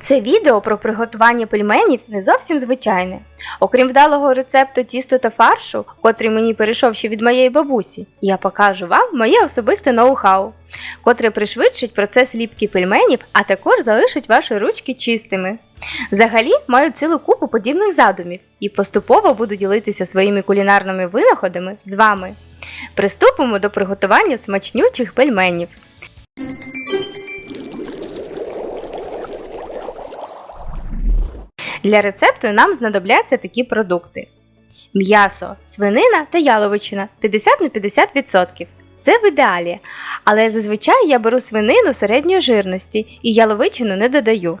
Це відео про приготування пельменів не зовсім звичайне. Окрім вдалого рецепту тісто та фаршу, котрий мені перейшов ще від моєї бабусі, я покажу вам моє особисте ноу-хау, котре пришвидшить процес ліпки пельменів, а також залишить ваші ручки чистими. Взагалі маю цілу купу подібних задумів і поступово буду ділитися своїми кулінарними винаходами з вами. Приступимо до приготування смачнючих пельменів. Для рецепту нам знадобляться такі продукти: м'ясо, свинина та яловичина 50 на 50%. Це в ідеалі, але зазвичай я беру свинину середньої жирності і яловичину не додаю.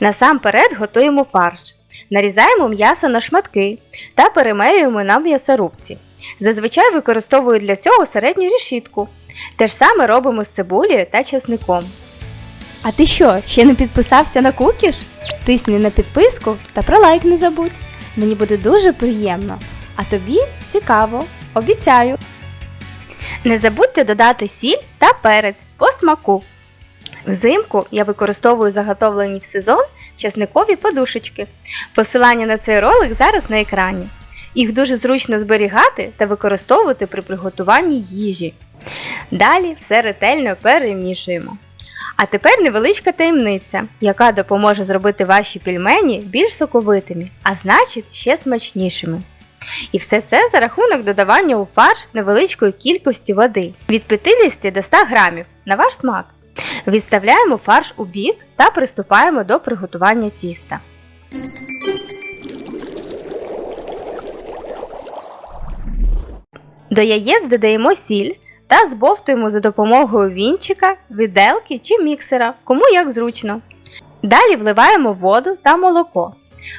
Насамперед готуємо фарш. Нарізаємо м'ясо на шматки та перемелюємо на м'ясорубці. Зазвичай використовую для цього середню решітку. Те ж саме робимо з цибулею та чесником. А ти що, ще не підписався на кукіш? Тисни на підписку та про лайк не забудь. Мені буде дуже приємно. А тобі цікаво, обіцяю. Не забудьте додати сіль та перець по смаку. Взимку я використовую заготовлені в сезон чесникові подушечки. Посилання на цей ролик зараз на екрані. Їх дуже зручно зберігати та використовувати при приготуванні їжі. Далі все ретельно перемішуємо. А тепер невеличка таємниця, яка допоможе зробити ваші пельмені більш соковитими, а значить ще смачнішими. І все це за рахунок додавання у фарш невеличкої кількості води від 50 до 100 грамів на ваш смак. Відставляємо фарш у бік та приступаємо до приготування тіста. До яєць додаємо сіль та збовтуємо за допомогою вінчика, виделки чи міксера, кому як зручно. Далі вливаємо воду та молоко,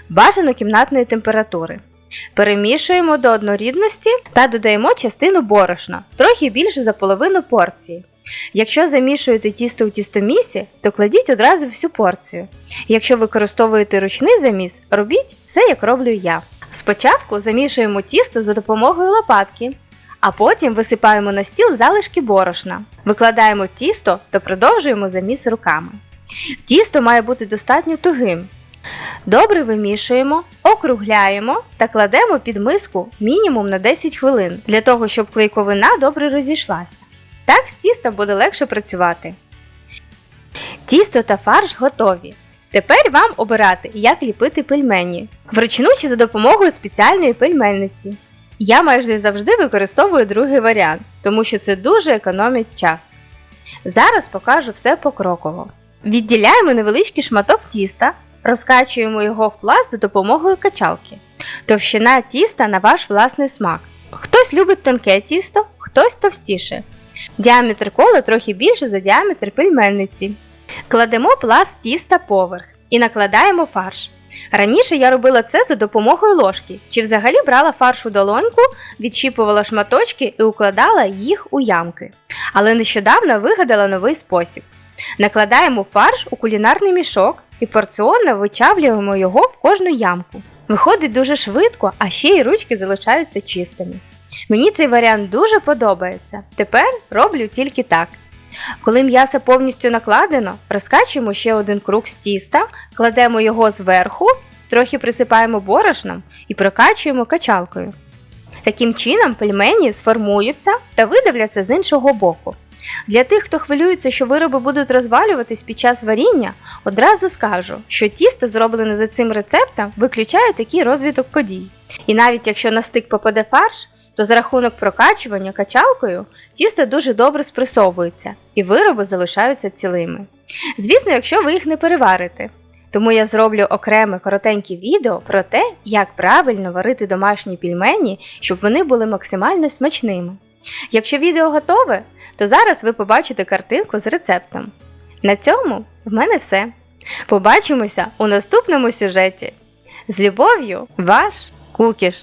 бажано кімнатної температури. Перемішуємо до однорідності та додаємо частину борошна, трохи більше за половину порції. Якщо замішуєте тісто у тістомісі, то кладіть одразу всю порцію. Якщо використовуєте ручний заміс, робіть все як роблю я. Спочатку замішуємо тісто за допомогою лопатки, а потім висипаємо на стіл залишки борошна. Викладаємо тісто та продовжуємо заміс руками. Тісто має бути достатньо тугим. Добре вимішуємо, округляємо та кладемо під миску мінімум на 10 хвилин для того, щоб клейковина добре розійшлася. Так з тістом буде легше працювати. Тісто та фарш готові. Тепер вам обирати, як ліпити пельмені. Вручну чи за допомогою спеціальної пельмельниці. Я майже завжди використовую другий варіант, тому що це дуже економить час. Зараз покажу все покроково. Відділяємо невеличкий шматок тіста, розкачуємо його в пласт за допомогою качалки. Товщина тіста на ваш власний смак. Хтось любить тонке тісто, хтось товстіше. Діаметр кола трохи більше за діаметр пельмельниці. Кладемо пласт тіста поверх і накладаємо фарш. Раніше я робила це за допомогою ложки, чи взагалі брала фарш у долоньку, відщіпувала шматочки і укладала їх у ямки. Але нещодавно вигадала новий спосіб. Накладаємо фарш у кулінарний мішок і порціонно вичавлюємо його в кожну ямку. Виходить дуже швидко, а ще й ручки залишаються чистими. Мені цей варіант дуже подобається. Тепер роблю тільки так. Коли м'ясо повністю накладено, розкачуємо ще один круг з тіста, кладемо його зверху, трохи присипаємо борошном і прокачуємо качалкою. Таким чином пельмені сформуються та видавляться з іншого боку. Для тих, хто хвилюється, що вироби будуть розвалюватись під час варіння, одразу скажу, що тісто, зроблене за цим рецептом, виключає такий розвиток подій. І навіть якщо на стик попаде фарш, то за рахунок прокачування качалкою тісто дуже добре спресовується і вироби залишаються цілими. Звісно, якщо ви їх не переварите. Тому я зроблю окреме коротеньке відео про те, як правильно варити домашні пельмені, щоб вони були максимально смачними. Якщо відео готове, то зараз ви побачите картинку з рецептом. На цьому в мене все. Побачимося у наступному сюжеті. З любов'ю, ваш Кукіш!